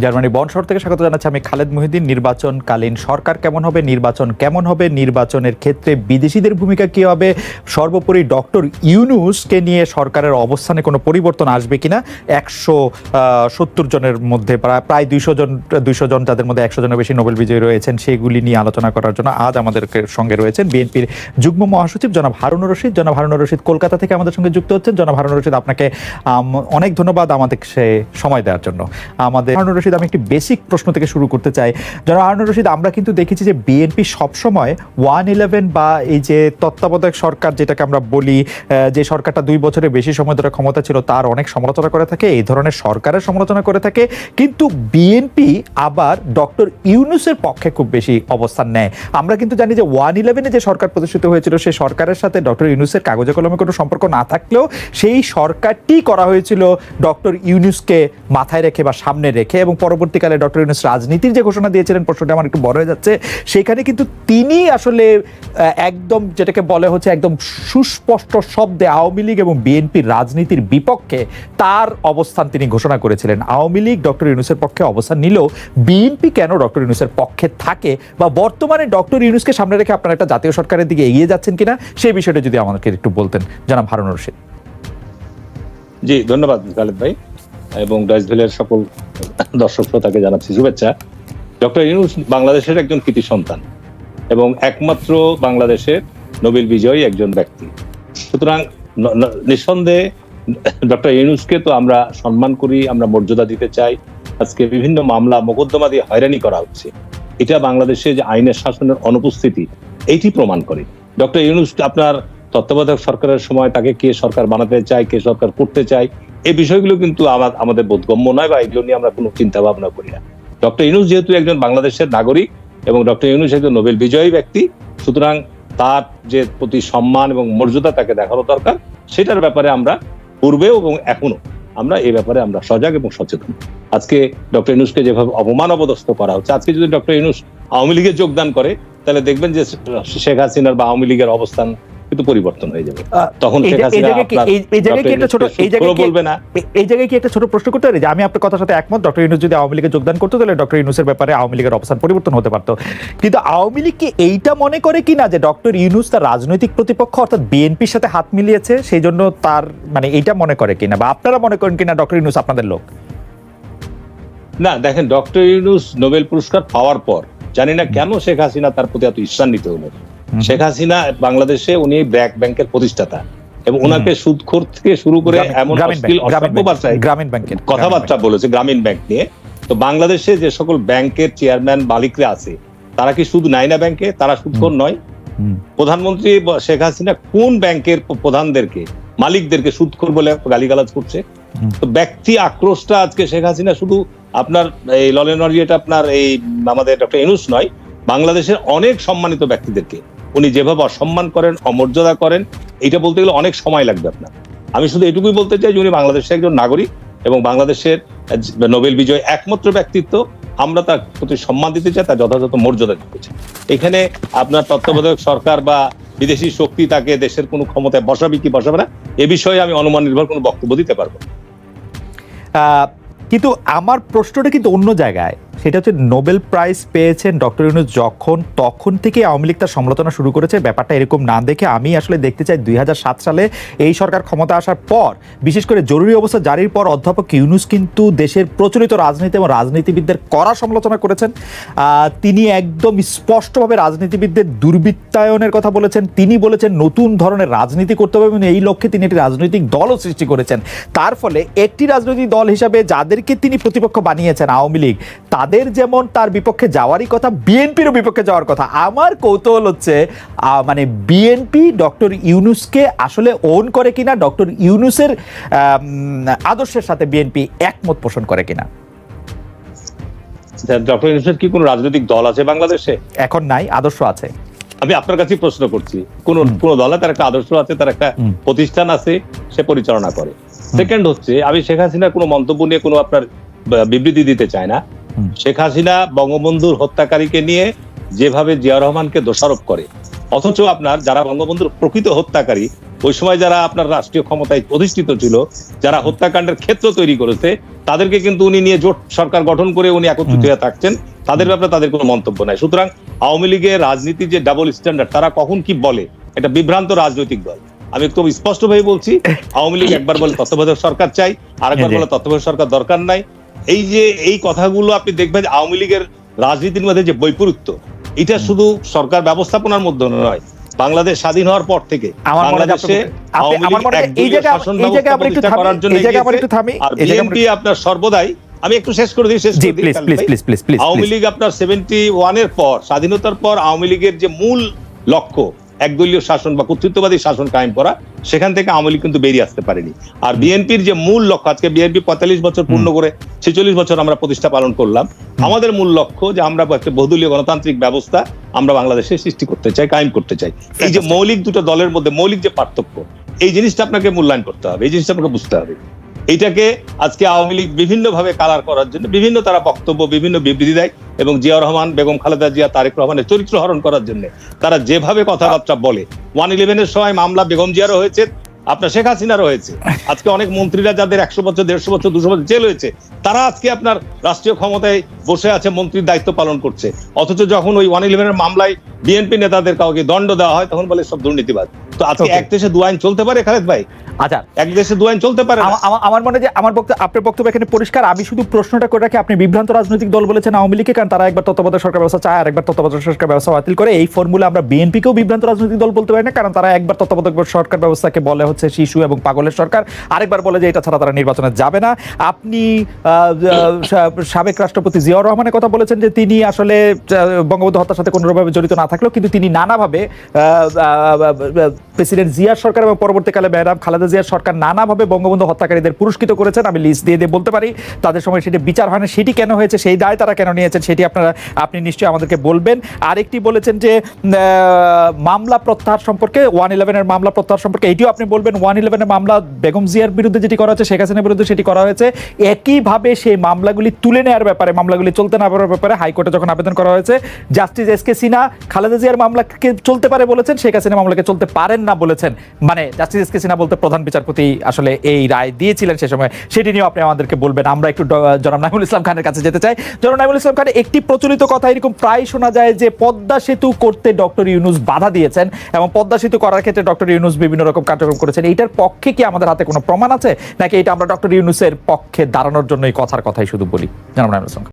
Germany শহর থেকে স্বাগত জানাচ্ছি আমি খালেদ মহিউদ্দিন। নির্বাচনকালীন সরকার কেমন হবে, নির্বাচন কেমন হবে, নির্বাচনের ক্ষেত্রে বিদেশিদের ভূমিকা কী হবে, সর্বোপরি ডক্টর ইউনুসকে নিয়ে সরকারের অবস্থানে কোনো পরিবর্তন আসবে কিনা? একশো সত্তর জনের মধ্যে, প্রায় প্রায় দুইশো জন দুইশো জন যাদের মধ্যে একশো জনের বেশি নোবেল বিজয়ী রয়েছেন সেগুলি নিয়ে আলোচনা করার জন্য আজ আমাদের সঙ্গে রয়েছেন বিএনপির যুগ্ম মহাসচিব জনাব হারুনুর রশিদ। জনাব হারুনুর রশিদ কলকাতা থেকে আমাদের সঙ্গে যুক্ত হচ্ছেন। জনাব হারুনুর রশিদ, আপনাকে অনেক ধন্যবাদ আমাদের সে সময় দেওয়ার জন্য। আমাদের হারুনুর রশিদ, আমি একটি বেসিক প্রশ্ন থেকে শুরু করতে চাই। জনাব হারুনুর রশিদ, আমরা কিন্তু দেখেছি যে বিএনপি সবসময় ওয়ান ইলেভেন বা এই যে তত্ত্বাবধায়ক সরকার যেটাকে আমরা বলি যে সরকারটা দুই বছরের বেশি সময় ধরে ক্ষমতা ছিল, তার অনেক সমালোচনা করে থাকে, এই ধরনের সরকারের সমালোচনা করে থাকে। কিন্তু বিএনপি আবার ডক্টর ইউনুসের পক্ষে খুব বেশি অবস্থান নেয়। আমরা কিন্তু জানি যে ওয়ান ইলেভেনে যে সরকার প্রতিষ্ঠিত হয়েছিল, সেই সরকারের সাথে ডক্টর ইউনুসের কাগজে কলমে কোনো সম্পর্ক না থাকলেও, সেই সরকারটি করা হয়েছিল ডক্টর ইউনুসকে মাথায় রেখে বা সামনে রেখে এবং পরবর্তীকালে ডক্টর ইউনুস রাজনীতির যে ঘোষণা দিয়েছিলেন প্রশ্নটা আমার একটু বড় হয়ে যাচ্ছে, সেখানে কিন্তু তিনি আসলে একদম যেটাকে বলে হচ্ছে একদম সুস্পষ্ট শব্দে আওয়ামী লীগ এবং বিএনপির রাজনীতির বিপক্ষে তার অবস্থান তিনি ঘোষণা করেছিলেন। আওয়ামী লীগ ডক্টর ইউনুসের পক্ষে অবস্থান নিলেও বিএনপি কেন ডক্টর ইউনুসের পক্ষে থাকে বা বর্তমানে ডক্টর ইউনুসকে সামনে রেখে আপনারা একটা জাতীয় সরকারের দিকে এগিয়ে যাচ্ছেন কিনা সেই বিষয়টা যদি আমাদেরকে একটু বলতেন। জানাব হারুন রশিদ। জি, ধন্যবাদ খালেদ ভাই। এবং ডয়েসভেলের সকল দর্শক শ্রোতাকে জানাচ্ছি শুভেচ্ছা। ডক্টর ইউনুস বাংলাদেশের একজন কৃতি সন্তান এবং একমাত্র বাংলাদেশের নোবেল বিজয়ী একজন ব্যক্তি। সুতরাং নিঃসন্দেহে ডক্টর ইউনুসকে তো আমরা সম্মান করি, আমরা মর্যাদা দিতে চাই। আজকে বিভিন্ন মামলা মোকদ্দমা দিয়ে হয়রানি করা হচ্ছে। এটা বাংলাদেশে যে আইনের শাসনের অনুপস্থিতি, এইটি প্রমাণ করে। ডক্টর ইউনুস আপনার তত্ত্বাবধায়ক সরকারের সময় তাকে কে সরকার বানাতে চায়, কে সরকার করতে চায় এই বিষয়গুলো কিন্তু আমা- আমাদের বোধগম্য নয় বা এগুলো নিয়ে আমরা কোনো চিন্তা ভাবনা করি না। ডক্টর ইউনুস যেহেতু একজন বাংলাদেশের নাগরিক এবং ডক্টর ইউনুস একজন নোবেল বিজয়ী ব্যক্তি, সুতরাং তার যে প্রতি সম্মান এবং মর্যাদা তাকে দেখানো দরকার, সেটার ব্যাপারে আমরা পূর্বেও এবং এখনও আমরা এই ব্যাপারে আমরা সজাগ এবং সচেতন। আজকে ডক্টর ইউনুসকে যেভাবে অপমান অপদস্থ করা হচ্ছে, আজকে যদি ডক্টর ইউনুস আওয়ামী লীগে যোগদান করে, তাহলে দেখবেন যে শেখ হাসিনার বা আওয়ামী লীগের অবস্থান কিন্তু পরিবর্তন হয়ে যাবে। তখন এই জায়গায় কি- একটা ছোট- এই জায়গায় বলবে না। এই জায়গায় কি একটা ছোট প্রশ্ন করতে পারি? যে আমি আপনার কথার সাথে একমত ডক্টর ইউনুস যদি আওয়ামী লীগে যোগদান করতো তাহলে ডক্টর ইউনুসের ব্যাপারে আওয়ামী লীগের অবস্থান পরিবর্তন হতে পারতো। কিন্তু আওয়ামী লীগ কি এইটা মনে করে কি না যে ডক্টর ইউনুস তার রাজনৈতিক প্রতিপক্ষ অর্থাৎ বিএনপির সাথে হাত মিলিয়েছে সেই জন্য তার মানে এইটা মনে করে কিনা? বা আপনারা মনে করেন কিনা ডক্টর ইউনুস আপনাদের লোক? না দেখেন ডক্টর ইউনুস নোবেল পুরস্কার পাওয়ার পর জানি না কেন শেখ হাসিনা তার প্রতি এত ঈর্ষান্বিত হলো। শেখ হাসিনা বাংলাদেশে উনি ব্র্যাক ব্যাংকের প্রতিষ্ঠাতা এবং ওনাকে সুদখোর থেকে শুরু করে এমন গ্রামীণ ব্যাংকের কথাবার্তা বলেছে গ্রামীণ ব্যাংক নিয়ে। তো বাংলাদেশে যে সকল ব্যাংকের চেয়ারম্যান মালিকরা আছে তারা কি শুধু নাইনা ব্যাংকে? তারা সুদখোর নয়। প্রধানমন্ত্রী শেখ হাসিনা কোন ব্যাংকের প্রধানদেরকে মালিকদেরকে সুদখোর বলে গালিগালাজ করছে? তো ব্যক্তি আক্রোশটা আজকে শেখ হাসিনা শুধু আপনার এই ললেনরি এটা আপনার এই আমাদের ডক্টর এনুস নয় বাংলাদেশের অনেক সম্মানিত ব্যক্তিদেরকে। উনি যেভাবে অসম্মান করেন, অমর্যাদা করেন এটা বলতে গেলে অনেক সময় লাগবে আপনার। আমি শুধু এটুকুই বলতে চাই যে উনি বাংলাদেশের একজন নাগরিক এবং বাংলাদেশের নোবেল বিজয় একমাত্র ব্যক্তিত্ব। আমরা তার প্রতি সম্মান দিতে চাই, তার যথাযথ মর্যাদা দিতে চাই। এখানে আপনার তত্ত্বাবধায়ক সরকার বা বিদেশি শক্তি তাকে দেশের কোনো ক্ষমতায় বসাবে কি বসাবে না, এ বিষয়ে আমি অনুমান নির্ভর কোনো বক্তব্য দিতে পারব কিন্তু আমার প্রশ্নটা কিন্তু অন্য জায়গায়। সেটা হচ্ছে নোবেল প্রাইজ পেয়েছেন ডক্টর ইউনুস যখন, তখন থেকে আওয়ামী লীগ তার সমালোচনা শুরু করেছে। ব্যাপারটা এরকম না দেখে আমি আসলে দেখতে চাই দুই হাজার সাত সালে এই সরকার ক্ষমতা আসার পর। বিশেষ করে জরুরি অবস্থা জারির পর অধ্যাপক ইউনুস কিন্তু দেশের প্রচলিত রাজনীতি এবং রাজনীতিবিদদের কড়া সমালোচনা করেছেন। তিনি একদম স্পষ্টভাবে রাজনীতিবিদদের দুর্বৃত্তায়নের কথা বলেছেন। তিনি বলেছেন নতুন ধরনের রাজনীতি করতে হবে এবং এই লক্ষ্যে তিনি একটি রাজনৈতিক দলও সৃষ্টি করেছেন। তার ফলে একটি রাজনৈতিক দল হিসাবে যাদেরকে তিনি প্রতিপক্ষ বানিয়েছেন আওয়ামী লীগ তাদের যেমন তার বিপক্ষে যাওয়ারই কথা বিএনপিরও বিপক্ষে যাওয়ার কথা। আমার কৌতূহল হচ্ছে মানে বিএনপি ডক্টর ইউনুসকে আসলে ওন করে কিনা ডক্টর ইউনুসের আদর্শের সাথে বিএনপি একমত পোষণ করে কিনা? ডক্টর ইউনুসের কি কোনো রাজনৈতিক দল আছে বাংলাদেশে? এখন নাই আদর্শ আছে। আমি আপনার কাছে প্রশ্ন করছি। কোন। কোন দলে তার একটা আদর্শ আছে তার একটা প্রতিষ্ঠান আছে সে পরিচালনা করে। সেকেন্ড হচ্ছে আমি শেখ হাসিনার কোনো মন্তব্য নিয়ে কোনো আপনার বিবৃতি দিতে চাই না। শেখ হাসিনা বঙ্গবন্ধুর হত্যাকারীকে নিয়ে যেভাবে জিয়া রহমানকে দোষারোপ করে অথচ আপনার যারা বঙ্গবন্ধুর প্রকৃত হত্যাকারী ওই সময় যারা আপনার রাষ্ট্রীয় ক্ষমতায় অধিষ্ঠিত ছিল যারা হত্যাকাণ্ডের ক্ষেত্র তৈরি করেছে তাদেরকে কিন্তু উনি নিয়ে জোট সরকার গঠন করে উনি একত্রিত হয়ে থাকছেন। তাদের ব্যাপারে তাদের কোনো মন্তব্য নাই। সুতরাং আওয়ামী লীগের রাজনীতি যে ডাবল স্ট্যান্ডার্ড তারা কখন কি বলে এটা বিভ্রান্ত রাজনৈতিক দল। আমি খুব স্পষ্ট ভাবে বলছি আওয়ামী লীগ একবার বলে তত্ত্বাবধায়ক সরকার চাই আরেকবার জি। বলে তত্ত্বাবধায়ক সরকার দরকার নাই। এই যে এই কথাগুলো আপনি দেখবেন আওয়ামী লীগের রাজনীতির মধ্যে যে বৈপরীত্য এটা শুধু সরকার ব্যবস্থাপনার মধ্যে নয় বাংলাদেশ স্বাধীন হওয়ার পর থেকে বাংলাদেশে আপনার সর্বদাই আমি একটু শেষ করে দিই শেষ আওয়ামী লীগ আপনার সেভেন্টি ওয়ানের পর স্বাধীনতার পর আওয়ামী লীগের যে মূল লক্ষ্য একদলীয় শাসন বা কর্তৃত্ববাদী শাসন কায়েম করা সেখান থেকে আওয়ামী লীগ কিন্তু বেরিয়ে আসতে পারেনি। আর বিএনপির যে মূল লক্ষ্য আজকে বিএনপি পঁয়তাল্লিশ বছর পূর্ণ করে ছেচল্লিশ বছর আমরা প্রতিষ্ঠা পালন করলাম আমাদের মূল লক্ষ্য যে আমরা একটা বহুদলীয় গণতান্ত্রিক ব্যবস্থা আমরা বাংলাদেশে সৃষ্টি করতে চাই কায়েম করতে চাই। এই যে মৌলিক দুটো দলের মধ্যে মৌলিক যে পার্থক্য এই জিনিসটা আপনাকে মূল্যায়ন করতে হবে এই জিনিসটা আপনাকে বুঝতে হবে। এইটাকে আজকে আওয়ামী লীগ বিভিন্ন ভাবে কালার করার জন্য, বিভিন্ন তারা বক্তব্য, বিভিন্ন বিবৃতি দেয় এবং জিয়া রহমান, বেগম খালেদা জিয়া, তারেক রহমানের চরিত্র হরণ করার জন্য তারা যেভাবে কথাবার্তা বলে ওয়ান ইলেভেনের সময় মামলা বেগম জিয়ারও হয়েছে, আপনার শেখ হাসিনারও হয়েছে, আজকে অনেক মন্ত্রীরা যাদের একশো বছর, দেড়শো বছর, দুশো বছর জেল হয়েছে, তারা আজকে আপনার রাষ্ট্রীয় ক্ষমতায় বসে আছে, মন্ত্রীর দায়িত্ব পালন করছে, অথচ যখন ওই ওয়ান ইলেভেনের মামলায় বিএনপি নেতাদের কাউকে দণ্ড দেওয়া হয়, তখন বলে সব দুর্নীতিবাদ তো আজকে এক দেশে দু আইন চলতে পারে খালেদ ভাই? আচ্ছা। এক দেশে দু আইন চলতে পারে আমার মনে যে আমার বক্তব্য আপনার বক্তব্য এখানে পরিষ্কার। আমি শুধু প্রশ্নটা করে রাখি আপনি বিভ্রান্ত রাজনৈতিক দল বলেছেন আওয়ামী লীগকে কারণ তারা একবার তত্ত্বাবধায়ক সরকার ব্যবস্থা চায় আর একবার তত্ত্বাবধায়ক সরকার ব্যবস্থা বাতিল করে। এই ফর্মুলা আমরা বিএনপিকেও বিভ্রান্ত রাজনৈতিক দল বলতে পারি না কারণ তারা একবার তত্ত্বাবধায়ক সরকার ব্যবস্থাকে বলে হচ্ছে শিশু এবং পাগলের সরকার আরেকবার বলে যে এটা ছাড়া তারা নির্বাচনে যাবে না। আপনি সাবেক রাষ্ট্রপতি জিয়াউর রহমানের কথা বলেছেন যে তিনি আসলে বঙ্গবন্ধু হত্যার সাথে কোনোভাবে জড়িত না থাকলেও কিন্তু তিনি নানাভাবে প্রেসিডেন্ট জিয়ার সরকার এবং পরবর্তীকালে ম্যাডাম খালেদা জিয়ার সরকার নানাভাবে বঙ্গবন্ধু হত্যাকারীদের পুরস্কৃত করেছেন। আমি লিস্ট দিয়ে দিয়ে বলতে পারি, তাদের সময় সেটি বিচার হয় না সেটি কেন হয়েছে, সেই দায় তারা কেন নিয়েছেন সেটি আপনারা, আপনি নিশ্চয়ই আমাদেরকে বলবেন। আরেকটি বলেছেন যে মামলা প্রত্যাহার সম্পর্কে, ওয়ান ইলেভেনের মামলা প্রত্যাহার সম্পর্কে এটিও আপনি বলবেন, ওয়ান ইলেভেনের মামলা বেগম জিয়ার বিরুদ্ধে যেটি করা হয়েছে, শেখ হাসিনার বিরুদ্ধে সেটি করা হয়েছে। একইভাবে সেই মামলাগুলি তুলে নেওয়ার ব্যাপারে, মামলাগুলি চলতে না পারার ব্যাপারে হাইকোর্টে যখন আবেদন করা হয়েছে, justice S K Sinha Khaleda জিয়ার মামলাকে চলতে পারে বলেছেন, শেখ হাসিনা মামলাকে চলতে পারেন না বলেছেন? মানে জাস্টিস এস কে সিনহা বলতে প্রধান বিচারপতি আসলে এই রায় দিয়েছিলেন সে সময়। সেটি নিয়েও আপনি আমাদেরকে বলবেন। আমরা একটু জনাব নাইমুল ইসলাম খানের কাছে যেতে চাই। জনাব নাইমুল ইসলাম খান, একটি প্রচলিত কথা এরকম প্রায় শোনা যায় যে পদ্মা সেতু করতে ডক্টর ইউনুস বাধা দিয়েছেন এবং পদ্মা সেতু করার ক্ষেত্রে ডক্টর ইউনুস বিভিন্ন রকম কার্যক্রম করেছেন। এইটার পক্ষে কি আমাদের হাতে কোনো প্রমাণ আছে? নাকি এটা আমরা ডক্টর ইউনুসের পক্ষে দাঁড়ানোর জন্য এই কথার কথাই শুধু বলি? জনাব নাইমুল ইসলাম।